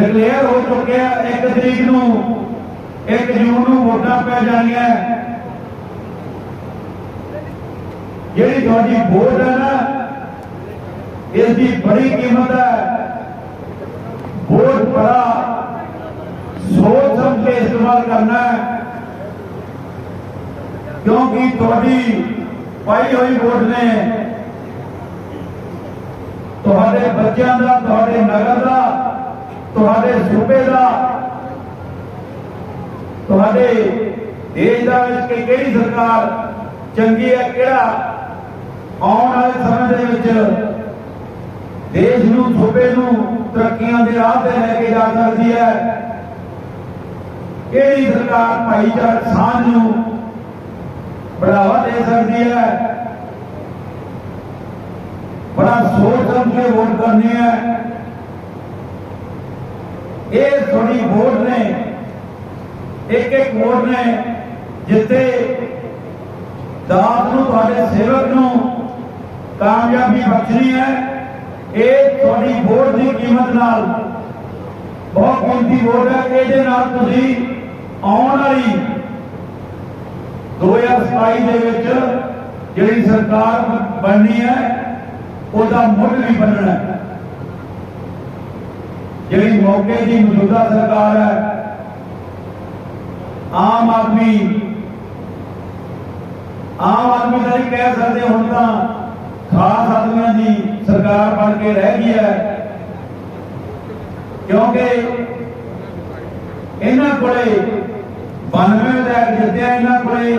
Declare ਹੋ ਚੁੱਕਿਆ 1 ਤਰੀਕ ਨੂੰ 1 ਜੂਨ ਨੂੰ ਵੋਟਾਂ ਪੈ ਜਾਣੀਆਂ ਜਿਹੜੀ ਤੁਹਾਡੀ ਵੋਟ ਹੈ ਨਾ, ਇਸ ਦੀ ਬੜੀ ਕੀਮਤ ਹੈ। ਵੋਟ ਬੜਾ ਸੋਚ ਸਮਝ ਕੇ ਇਸਤੇਮਾਲ ਕਰਨਾ ਹੈ। ਕਿਉਂਕਿ ਤੁਹਾਡੀ ਪਾਈ ਹੋਈ ਵੋਟ ਨੇ, ਤੁਹਾਡੇ ਬੱਚਿਆਂ ਦਾ, ਤੁਹਾਡੇ ਨਗਰ ਦਾ ਤੁਹਾਡੇ ਸੂਬੇ ਦਾ, ਤੁਹਾਡੇ ਦੇਸ਼ ਦਾ ਵਿੱਚ ਕਿਹੜੀ ਸਰਕਾਰ ਚੰਗੀ ਹੈ, ਕਿਹੜਾ ਆਉਣ ਵਾਲੇ ਸਮੇਂ ਦੇ ਵਿੱਚ ਦੇਸ਼ ਨੂੰ, ਸੂਬੇ ਨੂੰ ਤਰੱਕੀਆਂ ਦੇ ਰਾਹ ਤੇ ਲੈ ਕੇ ਜਾ ਸਕਦੀ ਹੈ? ਕਿਹੜੀ ਸਰਕਾਰ ਭਾਈਚਾਰਕ ਸਾਂਝ ਨੂੰ ਬੜਾਵਾ ਦੇ ਸਕਦੀ ਹੈ? ਬੜਾ ਸੋਚ ਸਮਝ ਕੇ ਵੋਟ ਕਰਨੀ ਹੈ। ਇਹ ਤੁਹਾਡੀ ਵੋਟ ਨੇ। ਇੱਕ ਇੱਕ ਵੋਟ ਨੇ ਜਿੱਤੇ ਦਾਤ ਨੂੰ, ਤੁਹਾਡੇ ਸੇਵਕ ਨੂੰ ਕਾਮਯਾਬੀ ਬਖਸ਼ਣੀ ਹੈ। ਇਹ ਤੁਹਾਡੀ ਵੋਟ ਦੀ ਕੀਮਤ ਨਾਲ, ਬਹੁਤ ਕੀਮਤੀ ਵੋਟ ਹੈ। ਇਹਦੇ ਨਾਲ ਤੁਸੀਂ ਆਉਣ ਵਾਲੀ 2027 ਦੇ ਵਿੱਚ ਜਿਹੜੀ ਸਰਕਾਰ ਬਣਨੀ ਹੈ, ਉਹਦਾ ਮੁੱਢ ਵੀ ਬਣਨਾ ਹੈ। ਜਿਹੜੀ ਮੌਕੇ ਦੀ ਮੌਜੂਦਾ ਸਰਕਾਰ ਹੈ, ਆਮ ਆਦਮੀ ਆਮ ਆਦਮੀ ਦਾ ਨਹੀਂ ਕਹਿ ਸਕਦੇ ਹੁਣ ਤਾਂ ਖਾਸ ਆਦਮੀਆਂ ਦੀ ਸਰਕਾਰ ਬਣ ਕੇ ਰਹਿ ਗਈ ਹੈ। ਕਿਉਂਕਿ ਇਹਨਾਂ ਕੋਲੇ 92 ਵਿਧਾਇਕ ਜਿੱਤਿਆ, ਇਹਨਾਂ ਕੋਲੇ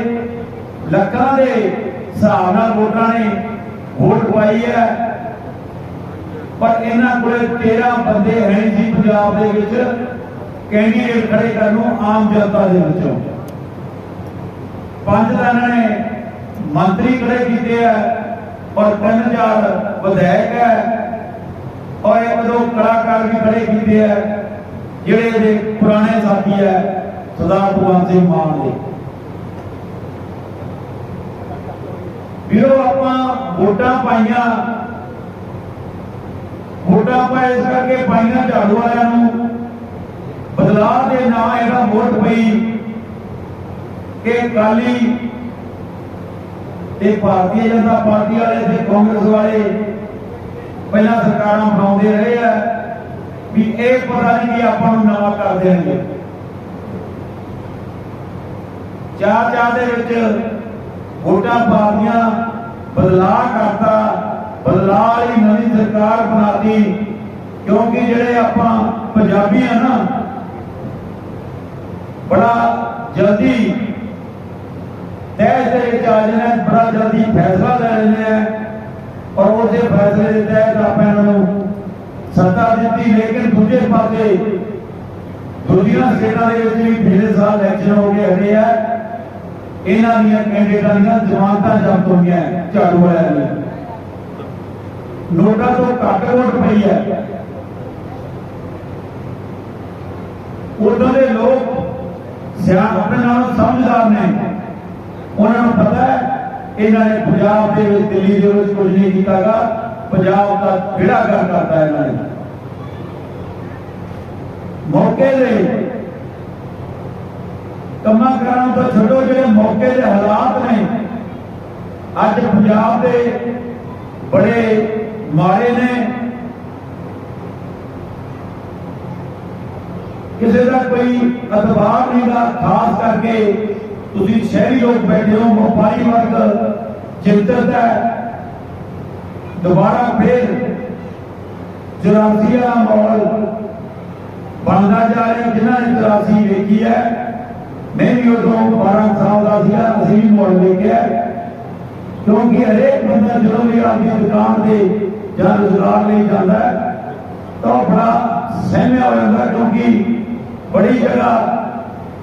ਲੱਖਾਂ ਦੇ ਹਿਸਾਬ ਨਾਲ ਵੋਟਾਂ ਨੇ ਵੋਟ ਪਾਈ ਹੈ। ਪਰ ਇਹਨਾਂ ਕੋਲੇ 13 ਬੰਦੇ ਹੈ ਨਹੀਂ ਪੰਜਾਬ ਦੇ ਵਿੱਚ ਕੈਂਡੀਡੇਟ ਖੜੇ ਕਰਨ ਨੂੰ ਆਮ ਜਨਤਾ ਦੇ ਵਿੱਚੋਂ। ਪੰਜ ਤਾਂ ਇਹਨਾਂ ਨੇ ਮੰਤਰੀ ਖੜੇ ਕੀਤੇ ਆ, ਔਰ ਤਿੰਨ ਵਿਧਾਇਕ ਹੈ ਔਰ ਇੱਕ ਦੋ ਕਲਾਕਾਰ ਵੀ ਖੜੇ ਕੀਤੇ ਆ, ਜਿਹੜੇ ਇਹਦੇ ਪੁਰਾਣੇ ਸਾਥੀ ਹੈ ਸਰਦਾਰ ਭਗਵੰਤ ਸਿੰਘ ਮਾਨ ਦੇ। ਵੀਰੋ, ਆਪਾਂ ਵੋਟਾਂ ਪਾਈਆਂ ਵੋਟਾਂ ਆਪਾਂ ਇਸ ਕਰਕੇ ਪਾਈਆਂ ਝਾੜੂ ਵਾਲਿਆਂ ਨੂੰ। ਬਦਲਾਅ ਦੇ ਨਾਂ ਇਹਦਾ ਵੋਟ ਪਈ ਕਿ ਕਾਲੀ ਤੇ ਭਾਰਤੀ ਜਨਤਾ ਪਾਰਟੀ ਵਾਲੇ ਤੇ ਕਾਂਗਰਸ ਵਾਲੇ ਪਹਿਲਾਂ ਸਰਕਾਰਾਂ ਬਣਾਉਂਦੇ ਰਹੇ ਆ ਵੀ ਇਹ ਪਤਾ ਨਹੀਂ ਕਿ ਆਪਾਂ ਨੂੰ ਨਵਾਂ ਕਰ ਦੇਣਗੇ। ਚਾਰ ਚਾਰ ਦੇ ਵਿੱਚ ਵੋਟਾਂ ਪਾਰਟੀਆਂ ਬਦਲਾਅ ਕਰਤਾ, ਬਦਲਾਅ ਵਾਲੀ ਸਰਕਾਰ ਬਣਾਤੀ, ਕਿਉਂਕਿ ਜਿਹੜੇ ਆਪਾਂ ਪੰਜਾਬੀ ਆ ਨਾ, ਬੜਾ ਜਲਦੀ ਤੈਅ ਦੇ ਵਿੱਚ ਆ ਜਾਂਦੇ ਬੜਾ ਜਲਦੀ ਫੈਸਲਾ ਲੈ ਲੈਂਦੇ ਔਰ ਉਹਦੇ ਫੈਸਲੇ ਦੇ ਤਹਿਤ ਆਪਾਂ ਇਹਨਾਂ ਨੂੰ ਸੱਤਾ ਦਿੱਤੀ, ਲੇਕਿਨ ਦੂਜੇ ਪਾਸੇ ਦੂਜੀਆਂ ਸਟੇਟਾਂ ਦੇ ਵਿੱਚ ਵੀ ਪਿਛਲੇ ਸਾਲ ਇਲੈਕਸ਼ਨ ਹੋ ਗਏ ਹਟੇ ਆ, ਇਹਨਾਂ ਦੀਆਂ ਕੈਂਡੀਡੇਟਾਂ ਦੀਆਂ ਜ਼ਮਾਨਤਾਂ ਜ਼ਬਤ ਹੋਈਆਂ, ਝਾੜੂ ਵਾਲਿਆਂ ਨੇ ਨੋਟਾਂ ਤੋਂ ਘੱਟ ਵੋਟ ਪਈ ਹੈ, ਉਦੋਂ ਦੇ ਲੋਕ ਸਿਆਣ ਆਪਣੇ ਨਾਲੋਂ ਸਮਝਦਾਰ ਨੇ। ਉਹਨਾਂ ਨੂੰ ਪਤਾ ਹੈ, ਇਹਨਾਂ ਨੇ ਪੰਜਾਬ ਦੇ ਵਿੱਚ, ਦਿੱਲੀ ਦੇ ਵਿੱਚ ਕੁਝ ਨਹੀਂ ਕੀਤਾਗਾ। ਪੰਜਾਬ ਦਾ ਕਿਹੜਾ ਕਰ ਕਰਤਾ ਇਹਨਾਂ ਨੇ? ਮੌਕੇ ਦੇ ਕੰਮਾਂ ਕਰਾਂ ਤੋਂ ਛੱਡੋ, ਜਿਹੜੇ ਮੌਕੇ ਦੇ ਹਾਲਾਤ ਨੇ, ਅੱਜ ਪੰਜਾਬ ਦੇ ਬੜੇ ਮਾਰੇ ਨੇ। ਕਿਸੇ ਦਾ ਕੋਈ ਅਤਬਾਰ ਨਹੀਂ ਦਾ, ਖਾਸ ਕਰਕੇ ਤੁਸੀਂ ਸ਼ਹਿਰੀ ਲੋਕ ਬੈਠੇ ਹੋ ਵਪਾਰੀ ਵਰਗ ਚਿੰਤਤ ਹੈ ਦੁਬਾਰਾ ਫੇਰ ਚੁਰਾਸੀ ਦਾ ਮਾਹੌਲ ਬਣਦਾ ਜਾ ਰਿਹਾ, ਜਿਨ੍ਹਾਂ ਨੇ ਚੁਰਾਸੀ ਵੇਖੀ ਹੈ। ਮੈਂ ਵੀ ਉਦੋਂ 12 ਸਾਲ ਦਾ ਸੀਗਾ, ਅਸੀਂ ਵੀ ਮਾਹੌਲ ਵੇਖਿਆ ਕਿਉਂਕਿ ਹਰੇਕ ਬੰਦਾ ਜਦੋਂ ਵੀ ਆਪਣੀ ਦੁਕਾਨ ਤੇ ਜਾਂ ਰੁਜ਼ਗਾਰ ਲਈ ਜਾਂਦਾ ਤਾਂ ਉਹ ਬੜਾ ਸਹਿਮਿਆ ਹੋ ਜਾਂਦਾ ਕਿਉਂਕਿ ਬੜੀ ਜਗ੍ਹਾ,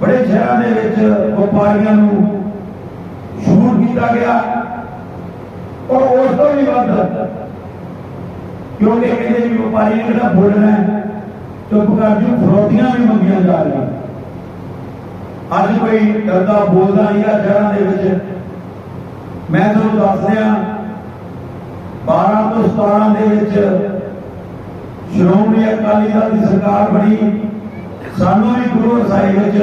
ਬੜੇ ਸ਼ਹਿਰਾਂ ਦੇ ਵਿੱਚ ਵਪਾਰੀਆਂ ਨੂੰ ਛੂਟ ਕੀਤਾ ਗਿਆ। ਔਰ ਉਸ ਤੋਂ ਵੀ ਵੱਧ ਕਿਉਂਕਿ ਕਹਿੰਦੇ ਵੀ ਵਪਾਰੀ ਨੇ ਜਿਹੜਾ ਬੋਲਣਾ ਹੈ, ਚੁੱਪ ਕਰ ਜੂ ਫਰੋਤੀਆਂ ਵੀ ਮੰਗੀਆਂ ਜਾ ਰਹੀਆਂ। ਅੱਜ ਕੋਈ ਡਰਦਾ ਬੋਲਦਾ ਨਹੀਂ ਆ ਸ਼ਹਿਰਾਂ ਦੇ ਵਿੱਚ। ਮੈਂ ਤੁਹਾਨੂੰ ਦੱਸ ਰਿਹਾ 12 ਤੋਂ 17 ਦੇ ਵਿੱਚ ਸ਼੍ਰੋਮਣੀ ਅਕਾਲੀ ਦਲ ਦੀ ਸਰਕਾਰ ਬਣੀ। ਸਾਨੂੰ ਵੀ ਗੁਰੂ ਸਾਹਿਬ ਵਿੱਚ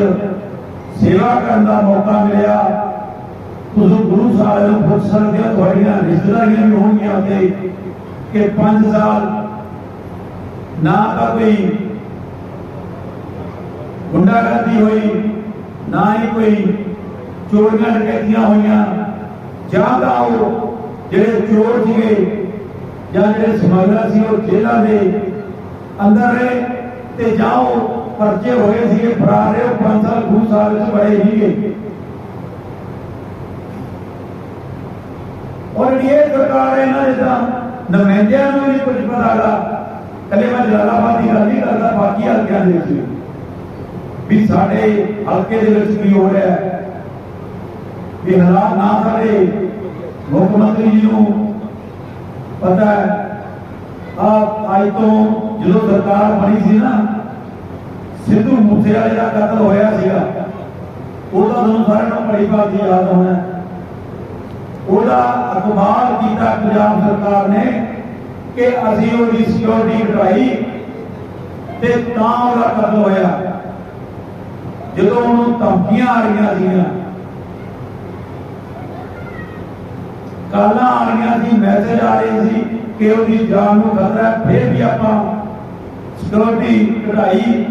ਸੇਵਾ ਕਰਨ ਦਾ ਮੌਕਾ ਮਿਲਿਆ। ਤੁਸੀਂ ਗੁਰੂ ਸਾਹਿਬ ਨੂੰ ਪੁੱਛ ਸਕਦੇ ਹੋ, ਤੁਹਾਡੀਆਂ ਰਿਸ਼ਤੇਦਾਰੀਆਂ ਵੀ ਹੋਣਗੀਆਂ ਤੇ ਕਿ 5 ਸਾਲ ਨਾ ਤਾਂ ਕੋਈ ਗੁੰਡਾਗਰਦੀ ਹੋਈ, ਨਾ ਹੀ ਕੋਈ ਚੋਰੀਆਂ ਡਕੈਤੀਆਂ ਹੋਈਆਂ। ਜਾਂ ਤਾਂ ਉਹ ਜਿਹੜੇ ਚੋਰ ਸੀਗੇ ਜਾਂ ਜਿਹੜੇ ਸਮਗਲਰ ਸੀ ਉਹ ਜੇਲ੍ਹਾਂ ਦੇ ਅੰਦਰ ਰਹੇ ਤੇ ਜਾਂ ਉਹ ਪਰਚੇ ਹੋਏ ਸੀਗੇ ਫਰਾਰ ਰਹੇ ਉਹ 5 ਸਾਲ ਗੁਰੂ ਸਾਹਿਬ ਵਿੱਚ ਬੜੇ ਸੀਗੇ ਔਰ ਇਹ ਸਰਕਾਰ ਇਹਨਾਂ ਦੇ ਤਾਂ ਨੁਮਾਇੰਦਿਆਂ ਨੂੰ ਨਹੀਂ ਕੁਝ ਪਤਾ ਗਾ ਕੱਲੇ ਮੈਂ ਜਲਾਲਾਬਾਦ ਦੀ ਗੱਲ ਨਹੀਂ ਕਰਦਾ ਬਾਕੀ ਹਲਕਿਆਂ ਦੇ ਵਿੱਚ ਵੀ ਸਾਡੇ ਹਲਕੇ ਦੇ ਵਿੱਚ ਕੀ ਹੋ ਰਿਹਾ ਹੈ ਵੀ ਹਾਲਾਤ ਨਾ ਸਾਡੇ ਮੁੱਖ ਮੰਤਰੀ ਜੀ ਨੂੰ ਪਤਾ ਹੈ ਆ ਅੱਜ ਤੋਂ ਜਦੋਂ ਸਰਕਾਰ ਬਣੀ ਸੀ ਨਾ, ਸਿੱਧੂ ਮੂਸੇਵਾਲੇ ਦਾ ਕਤਲ ਹੋਇਆ ਸੀਗਾ। ਉਹਦਾ ਤੁਹਾਨੂੰ ਸਾਰਿਆਂ ਨੂੰ ਬੜੀ ਬਾਤ ਯਾਦ ਹੋਣਾ ਉਹਦਾ ਅਖਬਾਰ ਕੀਤਾ ਪੰਜਾਬ ਸਰਕਾਰ ਨੇ ਕਿ ਅਸੀਂ ਉਹਦੀ ਸਿਕਿਉਰਿਟੀ ਘਟਾਈ ਤੇ ਤਾਂ ਉਹਦਾ ਕਤਲ ਹੋਇਆ। ਜਦੋਂ ਉਹਨੂੰ ਧਮਕੀਆਂ ਆ ਰਹੀਆਂ ਸੀਗੀਆਂ ਕਾਲਾਂ ਆ ਰਹੀਆਂ ਸੀ ਮੈਸੇਜ ਆ ਰਹੇ ਸੀ, ਕਿ ਉਹਦੀ ਜਾਨ ਨੂੰ ਖਤਰਾ ਹੈ, ਫਿਰ ਵੀ ਆਪਾਂ ਸਿਕਿਉਰਿਟੀ ਕਢਾਈ,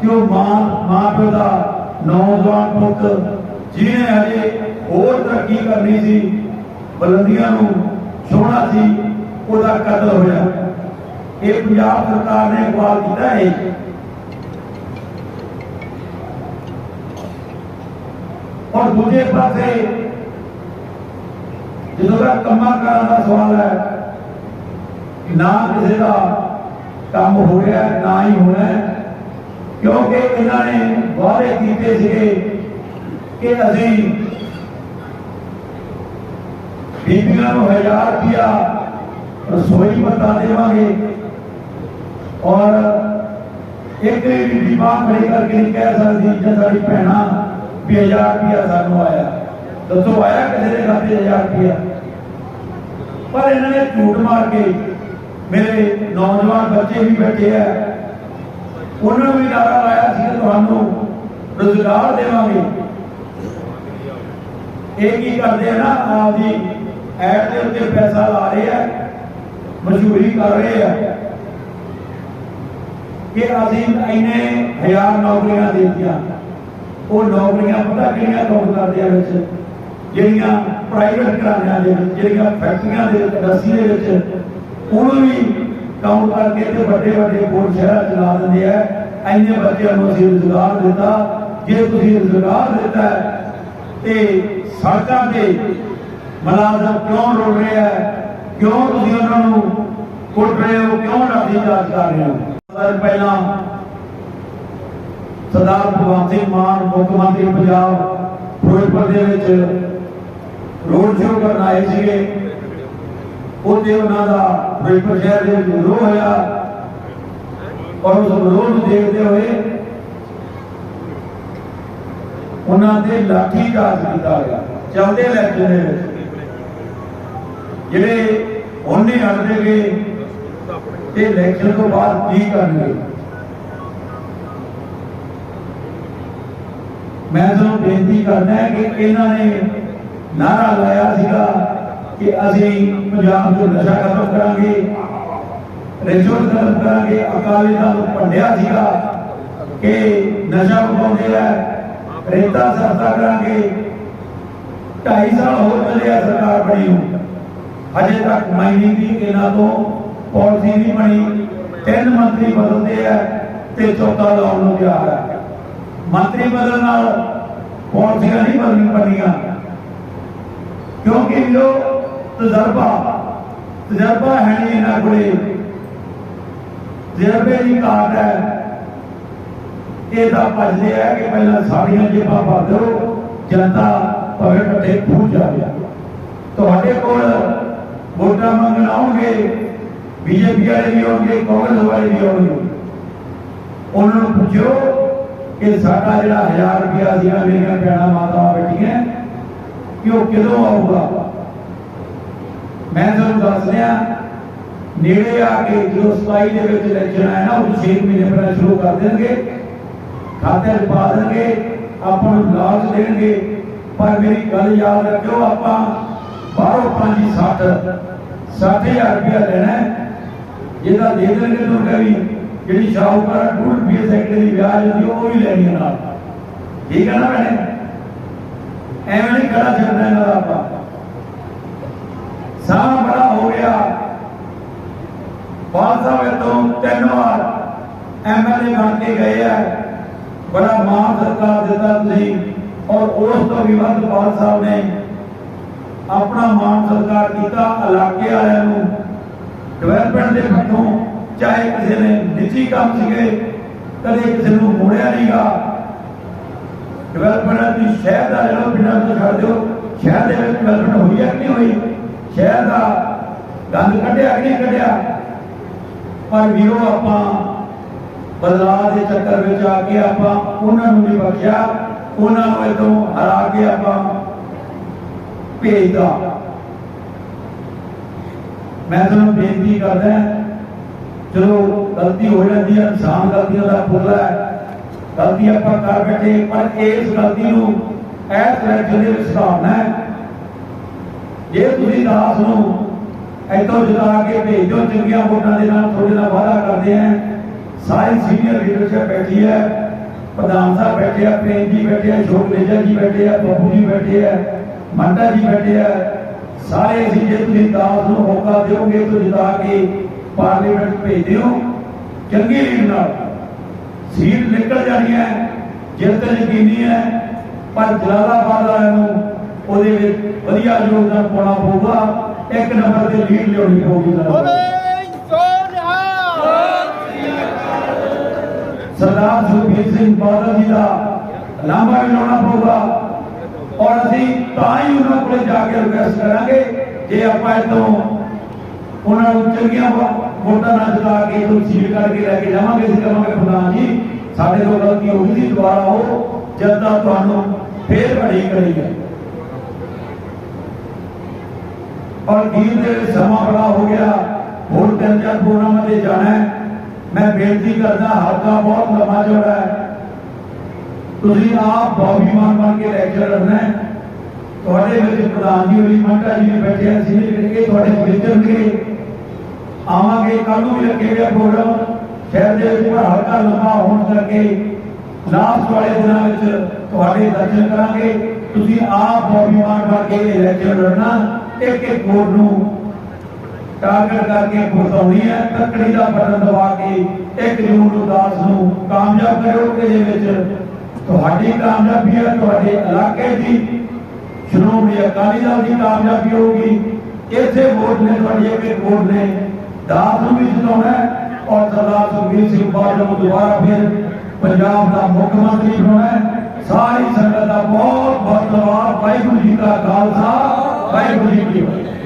ਕਿ ਉਹ ਮਾਂ ਮਾਂ ਪਿਓ ਦਾ ਨੌਜਵਾਨ ਪੁੱਤ ਜਿਹਨੇ ਹਜੇ ਹੋਰ ਤਰੱਕੀ ਕਰਨੀ ਸੀ, ਬੁਲੰਦੀਆਂ ਨੂੰ ਛੋਣਾ ਸੀ, ਉਹਦਾ ਕਤਲ ਹੋਇਆ। ਇਹ ਪੰਜਾਬ ਸਰਕਾਰ ਨੇ ਅਗਵਾਲ ਕੀਤਾ ਹੈ। ਔਰ ਦੂਜੇ ਪਾਸੇ ਜਦੋਂ ਦਾ ਕੰਮਾਂ ਕਾਰਾਂ ਦਾ ਸਵਾਲ ਹੈ ਨਾ ਕਿਸੇ ਦਾ ਕੰਮ ਹੋ ਰਿਹਾ ਹੈ, ਨਾ ਹੀ ਹੋਣਾ ਹੈ ਕਿਉਂਕਿ ਇਹਨਾਂ ਨੇ ਵਾਅਦੇ ਕੀਤੇ ਸੀਗੇ ਕਿ ਅਸੀਂ ਬੀਬੀਆਂ ਨੂੰ ਹਜ਼ਾਰ ਰੁਪਇਆ ਰਸੋਈ ਭੱਤਾ ਦੇਵਾਂਗੇ ਔਰ ਇੱਕ ਵੀ ਡਿਮਾਂਡ ਖੜੀ ਕਰਕੇ ਨਹੀਂ ਕਹਿ ਸਕਦੀ ਜੇ ਸਾਡੀ ਭੈਣਾਂ ਵੀ ਹਜ਼ਾਰ ਰੁਪਇਆ ਸਾਨੂੰ ਆਇਆ ਦੱਸੋ, ਆਇਆ ਕਿਸੇ ਦੇ ਖਾਤੇ ਹਜ਼ਾਰ ਰੁਪਇਆ? ਪਰ ਇਹਨਾਂ ਨੇ ਝੂਠ ਮਾਰ ਕੇ ਮੇਰੇ ਨੌਜਵਾਨ ਬੱਚੇ ਵੀ ਬੈਠੇ ਆ। ਉਹਨਾਂ ਨੂੰ ਵੀ ਨਾਰਾ ਲਾਇਆ ਸੀ ਤੁਹਾਨੂੰ ਰੋਜ਼ਗਾਰ ਦੇਵਾਂਗੇ। ਇਹ ਕੀ ਕਰਦੇ ਆ ਨਾ, ਆਪਦੀ ਐਡ ਦੇ ਉੱਤੇ ਪੈਸਾ ਲਾ ਰਹੇ ਆ ਮਸ਼ਹੂਰੀ ਕਰ ਰਹੇ ਆ ਕਿ ਅਸੀਂ ਇੰਨੇ ਹਜ਼ਾਰ ਨੌਕਰੀਆਂ ਦਿੱਤੀਆਂ। ਉਹ ਨੌਕਰੀਆਂ ਪਤਾ ਕਿਹੜੀਆਂ ਕੰਮ ਕਰਦੇ ਆ ਵਿੱਚ? ਜਿਹੜੀਆਂ ਪ੍ਰਾਈਵੇਟ ਘਰਾਣਿਆਂ ਦੇ ਜਿਹੜੀਆਂ ਫੈਕਟਰੀਆਂ ਦੇ ਵਿੱਚ ਦੇ ਵਿੱਚ, ਉਹਨੂੰ ਵੀ ਕੰਮ ਕਰਕੇ ਤੇ ਵੱਡੇ ਵੱਡੇ ਬੋਰਡ ਸ਼ਹਿਰਾਂ ਚ ਲਾ ਦਿੰਦੇ ਆ। ਇੰਨੇ ਬੱਚਿਆਂ ਨੂੰ ਅਸੀਂ ਰੁਜ਼ਗਾਰ ਦਿੱਤਾ। ਜੇ ਤੁਸੀਂ ਰੁਜ਼ਗਾਰ ਦਿੱਤਾ ਤੇ ਸੜਕਾਂ ਤੇ ਮੁਲਾਜ਼ਮ ਕਿਉਂ ਰੁਲ ਰਿਹਾ ਹੈ ਕਿਉਂ ਤੁਸੀਂ ਉਹਨਾਂ ਨੂੰ ਕੁੱਟ ਰਹੇ ਹੋ? ਕਿਉਂ ਲਾਠੀ ਚਾਰਜ ਕਰ ਰਹੇ ਹੋ? ਸਰ, ਪਹਿਲਾਂ ਸਰਦਾਰ ਭਗਵੰਤ ਸਿੰਘ ਮਾਨ, ਮੁੱਖ ਮੰਤਰੀ ਪੰਜਾਬ, ਫਿਰੋਜ਼ਪੁਰ ਦੇ ਵਿੱਚ ਰੋਡ ਸ਼ੋਅ ਕਰਨ ਆਏ ਸੀਗੇ। ਉਹਦੇ ਉਹਨਾਂ ਦਾ ਫਿਰੋਜ਼ਪੁਰ ਸ਼ਹਿਰ ਦੇ ਵਿਰੋਧ ਹੋਇਆ। ਔਰ ਉਸ ਵਿਰੋਧ ਦੇਖਦੇ ਹੋਏ ਉਹਨਾਂ ਦੇ ਲਾਠੀ ਚਾਰਜ ਕੀਤਾ ਗਿਆ। ਚੱਲਦੇ ਇਲੈਕਸ਼ਨ ਦੇ ਵਿੱਚ। ਜਿਹੜੇ ਹੁਣ ਨਹੀਂ ਗਏ ਤੇ ਇਲੈਕਸ਼ਨ ਤੋਂ ਬਾਅਦ ਕੀ ਕਰਨਗੇ? ਮੈਂ ਤੁਹਾਨੂੰ ਬੇਨਤੀ ਕਰਦਾ ਕਿ ਇਹਨਾਂ ਨੇ ਨਾਰਾ ਲਾਇਆ ਸੀਗਾ ਕਿ ਅਸੀਂ ਪੰਜਾਬ ਤੋਂ ਨਸ਼ਾ ਖਤਮ ਕਰਾਂਗੇ ਰਿਸ਼ਵਤ ਖਤਮ ਕਰਾਂਗੇ। ਅਕਾਲੀ ਦਲ ਭੰਡਿਆ ਸੀਗਾ ਕਿ ਨਸ਼ਾ ਉਪਾਉਂਦੇ ਆ ਰੇਤਾ ਸਸਤਾ ਕਰਾਂਗੇ। 2.5 ਸਾਲ ਹੋਰ ਚੱਲਿਆ ਸਰਕਾਰ ਬਣੀ ਨੂੰ। ਅਜੇ ਤੱਕ ਮਾਈਨਿੰਗ ਦੀ ਇਹਨਾਂ ਤੋਂ ਪਾਲਿਸੀ ਨਹੀਂ ਬਣੀ। ਤਿੰਨ ਮੰਤਰੀ ਬਦਲਦੇ ਆ ਤੇ ਚੌਥਾ ਲਾਉਣ ਨੂੰ ਤਿਆਰ ਹੈ ਮੰਤਰੀ ਬਦਲਣ ਨਾਲ ਪਾਲਿਸੀਆਂ ਨਹੀਂ ਬਦਲਣੀਆਂ ਬਣੀਆਂ। ਕਿਉਂਕਿ ਜੋ ਤਜਰਬਾ ਤਜਰਬਾ ਹੈ ਨਹੀਂ ਇਹਨਾਂ ਕੋਲੇ। ਤਜਰਬੇ ਦੀ ਘਾਟ ਹੈ। ਇਹ ਤਾਂ ਭੱਜਦੇ ਆ ਕਿ ਪਹਿਲਾਂ ਸਾਰੀਆਂ ਜੇਬਾਂ ਭਰ ਦਿਓ ਜਨਤਾ ਭਾਵੇਂ ਵੱਡੇ ਖੂਹ ਜਾਵੇ। ਤੁਹਾਡੇ ਕੋਲ ਵੋਟਾਂ ਮੰਗਣ ਆਉਣਗੇ, ਬੀਜੇਪੀ ਵਾਲੇ ਵੀ ਆਉਣਗੇ, ਕਾਂਗਰਸ ਵਾਲੇ ਵੀ ਆਉਣਗੇ। ਉਹਨਾਂ ਨੂੰ ਪੁੱਛੋ ਕਿ ਸਾਡਾ ਜਿਹੜਾ 1000 ਰੁਪਇਆ ਸੀਗਾ ਮੇਰੀਆਂ ਭੈਣਾਂ ਮਾਤਾਵਾਂ ਬੈਠੀਆਂ ਕਿ ਉਹ ਕਦੋਂ ਆਊਗਾ ਮੈਂ ਤੁਹਾਨੂੰ ਦੱਸ ਰਿਹਾ ਨੇੜੇ ਆ ਕੇ ਜੋ 27 ਦੇ ਵਿੱਚ ਇਲੈਕਸ਼ਨ ਆਇਆ ਨਾ ਉਹ 6 ਮਹੀਨੇ ਪਹਿਲਾਂ ਸ਼ੁਰੂ ਕਰ ਦੇਣਗੇ ਖਾਤੇ 'ਚ ਪਾ ਦੇਣਗੇ ਆਪਾਂ ਨੂੰ ਲਾਲਚ ਦੇਣਗੇ ਪਰ ਮੇਰੀ ਗੱਲ ਯਾਦ ਰੱਖਿਓ ਆਪਾਂ ਬਾਹਰੋਂ 5 60 60000 ਰੁਪਇਆ ਲੈਣਾ ਹੈ। ਜਿਹਦਾ ਦੇ ਦੇਣਗੇ ਤੁਹਾਨੂੰ ਵੀ ਜਿਹੜੀ ਸ਼ਾਹੂਕਾਰ ਡੂਢ ਰੁਪਏ ਸੈਕਟਰ ਦੀ ਵਿਆਜ ਹੁੰਦੀ ਉਹ ਵੀ ਲੈਣੀ ਹੈ ਨਾਲ ਠੀਕ ਹੈ ਨਾ ਭੈਣੇ ਐਵੇਂ ਨਹੀਂ ਖੜਾ ਛੱਡਣਾ ਇਹਨਾਂ ਦਾ ਆਪਾਂ। ਸਾਹ ਬੜਾ ਹੋ ਗਿਆ। ਬਾਦ ਤੋਂ ਤਿੰਨ ਵਾਰ ਐਮਐਲਏ ਬਣ ਕੇ ਗਏ ਆ। ਬੜਾ ਮਾਣ ਸਰਕਾਰ ਦਿੱਤਾ ਤੁਸੀਂ। ਔਰ ਉਸ ਤੋਂ ਵੀ ਵੱਧ ਬਾਦ ਨੇ ਆਪਣਾ ਮਾਣ ਸਤਿਕਾਰ ਕੀਤਾ ਇਲਾਕੇ ਵਾਲਿਆਂ ਨੂੰ। ਡਿਵੈਲਪਮੈਂਟ ਦੇ ਪੱਖੋਂ ਚਾਹੇ ਕਿਸੇ ਨੇ ਨਿੱਜੀ ਕੰਮ ਸੀਗੇ, ਕਦੇ ਕਿਸੇ ਨੂੰ ਮੋੜਿਆ ਨਹੀਂਗਾ ਡਿਵੈਲਪਮੈਂਟ ਦੀ ਸ਼ਹਿਰ ਦਾ ਜਿਹੜਾ ਬਿਨਾਂ ਤੋਂ ਛੱਡ ਦਿਓ ਸ਼ਹਿਰ ਦੇ ਵਿੱਚ ਡਿਵੈਲਪਮੈਂਟ ਹੋਈ ਹੈ ਕਿ ਨਹੀਂ ਹੋਈ ਸ਼ਹਿਰ ਦਾ ਗੰਦ ਕੱਢਿਆ ਕਿ ਨਹੀਂ ਕੱਢਿਆ ਪਰ ਵੀਰੋ ਆਪਾਂ ਬਦਲਾਅ ਦੇ ਚੱਕਰ ਵਿੱਚ ਆ ਕੇ ਆਪਾਂ ਉਹਨਾਂ ਨੂੰ ਨਹੀਂ ਬਖਸ਼ਿਆ ਉਹਨਾਂ ਨੂੰ ਇਦੋਂ ਹਰਾ ਕੇ ਆਪਾਂ ਭੇਜਦਾ ਮੈਂ ਤੁਹਾਨੂੰ ਬੇਨਤੀ ਕਰਦਾ ਚਲੋ ਗਲਤੀ ਹੋ ਜਾਂਦੀ ਹੈ ਇਨਸਾਨ ਗਲਤੀਆਂ ਦਾ ਪੁੱਤਰ ਹੈ ਗਲਤੀ ਆਪਾਂ ਕਰ ਬੈਠੇ ਪਰ ਇਸ ਗਲਤੀ ਨੂੰ ਐਸ ਤਰ੍ਹਾਂ ਦੇ ਵਿੱਚ ਸੁਧਾਰਨਾ ਹੈ। ਜੇ ਤੁਸੀਂ ਦਾਸ ਨੂੰ ਇੱਥੋਂ ਜਿਤਾ ਕੇ ਭੇਜੋ, ਚੰਗੀਆਂ ਵੋਟਾਂ ਦੇ ਨਾਲ ਤੁਹਾਡੇ ਨਾਲ ਵਾਅਦਾ ਕਰਦੇ ਆ ਸਾਰੀ ਸੀਨੀਅਰ ਲੀਡਰਸ਼ਿਪ ਬੈਠੀ ਹੈ, ਪ੍ਰਧਾਨ ਸਾਹਿਬ ਬੈਠੇ ਆ, ਪ੍ਰੇਮ ਜੀ ਬੈਠੇ ਆ ਸ਼ੋਕ ਨੇਜਰ ਜੀ ਬੈਠੇ ਆ, ਬੱਬੂ ਜੀ ਬੈਠੇ ਆ ਮੰਡਾ ਜੀ ਬੈਠੇ ਆ। ਸਾਰੇ ਅਸੀਂ ਜੇ ਤੁਸੀਂ ਦਾਸ ਨੂੰ ਮੌਕਾ ਦਿਓਗੇ ਤਾਂ ਜਿਤਾ ਕੇ ਪਾਰਲੀਮੈਂਟ ਭੇਜ ਦਿਓ ਚੰਗੀ ਲੀਡ ਨਾਲ। ਸੀਟ ਨਿਕਲ ਜਾਣੀ ਹੈ ਜਿੱਤ ਯਕੀਨੀ ਹੈ ਪਰ ਜਲਾਲਾਬਾਦ ਵਾਲਿਆਂ ਨੂੰ ਉਹਦੇ ਵਿੱਚ ਵਧੀਆ ਯੋਗਦਾਨ ਪਾਉਣਾ ਪਊਗਾ। ਇੱਕ ਨੰਬਰ ਤੇ ਲੀਡ ਲਿਆਉਣੀ ਪਊਗੀ ਬੋਲੇ ਸੋਨਿਹਾ ਸਰਦਾਰ ਸੁਖਬੀਰ ਸਿੰਘ ਬਾਦਲ ਜੀ ਦਾ ਲਾਂਭਾ ਵੀ ਲਾਉਣਾ ਪਊਗਾ। ਔਰ ਅਸੀਂ ਤਾਂ ਹੀ ਉਹਨਾਂ ਕੋਲੇ ਜਾ ਕੇ ਰਿਕਵੈਸਟ ਕਰਾਂਗੇ ਜੇ ਆਪਾਂ ਇਤੋਂ ਉਹਨਾਂ ਨੂੰ ਚੰਗੀਆਂ ਵੋ- ਵੋਟਾਂ ਨਾਲ ਜਿਤਾ ਕੇ ਤੋਂ ਸੀਟ ਕਰਕੇ ਲੈ ਕੇ ਜਾਵਾਂਗੇ, ਅਸੀਂ ਕਹਾਂਗੇ ਪ੍ਰਧਾਨ ਜੀ, ਸਾਡੇ ਤੋਂ ਗਲਤੀ ਹੋ ਗਈ ਸੀ, ਦੁਬਾਰਾ ਉਹ ਜਨਤਾ ਤੁਹਾਨੂੰ ਫੇਰ ਬੜੀ ਕਰੇਗੀ ਔਰ ਵੀਰ ਦੇ ਵਿੱਚ ਸਮਾਂ ਬੜਾ ਹੋ ਗਿਆ, ਹੋਰ ਤਿੰਨ ਚਾਰ ਪ੍ਰੋਗਰਾਮਾਂ ਤੇ ਜਾਣਾ ਹੈ। ਮੈਂ ਬੇਨਤੀ ਕਰਦਾ ਹਲਕਾ ਬਹੁਤ ਲੰਮਾ ਚੌੜਾ ਹੈ। ਤੁਸੀਂ ਆਪ ਬੌਬੀਮਾਨ ਬਣ ਕੇ ਲੈਕਚਰ ਲੜਨਾ ਹੈ। ਤੁਹਾਡੇ ਵਿੱਚ ਪ੍ਰਧਾਨ ਜੀ ਹੋਰੀ ਮੰਟਾ ਜੀ ਨੇ ਬੈਠੇ ਆ ਸੀ ਜਿਹੜੇ ਤੁਹਾਡੇ ਵਿਚਰ ਕੇ ਆਵਾਂਗੇ ਕੱਲ ਨੂੰ ਵੀ ਲੱਗੇ ਪ੍ਰੋਗਰਾਮ ਸ਼ਹਿਰ ਦੇ ਵਿੱਚ ਪਰ ਹਲਕਾ ਲੰਮਾ ਹੋਣ ਕਰਕੇ ਲਾਸਟ ਵਾਲੇ ਦਿਨਾਂ ਵਿੱਚ ਤੁਹਾਡੇ ਦਰਸ਼ਨ ਕਰਾਂਗੇ। ਤੁਸੀਂ ਆਪ ਬੌਬੀਮਾਨ ਬਣ ਕੇ ਲੜਨਾ, ਇੱਕ ਇੱਕ ਵੋਟ ਨੂੰ ਟਾਰਗੇਟ ਕਰਕੇ ਫਸਾਉਣੀ ਹੈ। ਤੱਕੜੀ ਦਾ ਬਟਨ ਦਬਾ ਕੇ ਇੱਕ ਜੂਨ ਨੂੰ ਦਾਸ ਨੂੰ ਕਾਮਯਾਬ ਕਰਿਓ ਦੇ ਵਿੱਚ ਤੁਹਾਡੀ ਕਾਮਯਾਬੀ ਹੈ, ਤੁਹਾਡੇ ਇਲਾਕੇ ਦੀ ਸ਼੍ਰੋਮਣੀ ਅਕਾਲੀ ਦਲ ਦੀ ਕਾਮਯਾਬੀ ਹੋਊਗੀ। ਇੱਥੇ ਵੋਟ ਨੇ, ਤੁਹਾਡੀ ਇੱਕ ਵੋਟ ਨੇ। ਦਾਸ ਨੂੰ ਵੀ ਜਿਤਾਉਣਾ ਹੈ ਔਰ ਸਰਦਾਰ ਸੁਖਬੀਰ ਸਿੰਘ ਬਾਦਲ ਨੂੰ ਦੁਬਾਰਾ ਫਿਰ ਪੰਜਾਬ ਦਾ ਮੁੱਖ ਮੰਤਰੀ ਬਣਾਉਣਾ ਹੈ ਸਾਰੀ ਸੰਗਤ ਦਾ ਬਹੁਤ ਬਹੁਤ ਧੰਨਵਾਦ ਵਾਹਿਗੁਰੂ ਜੀ ਕਾ ਖਾਲਸਾ ਵਾਹਿਗੁਰੂ ਜੀ ਕੀ ਫਤਿਹ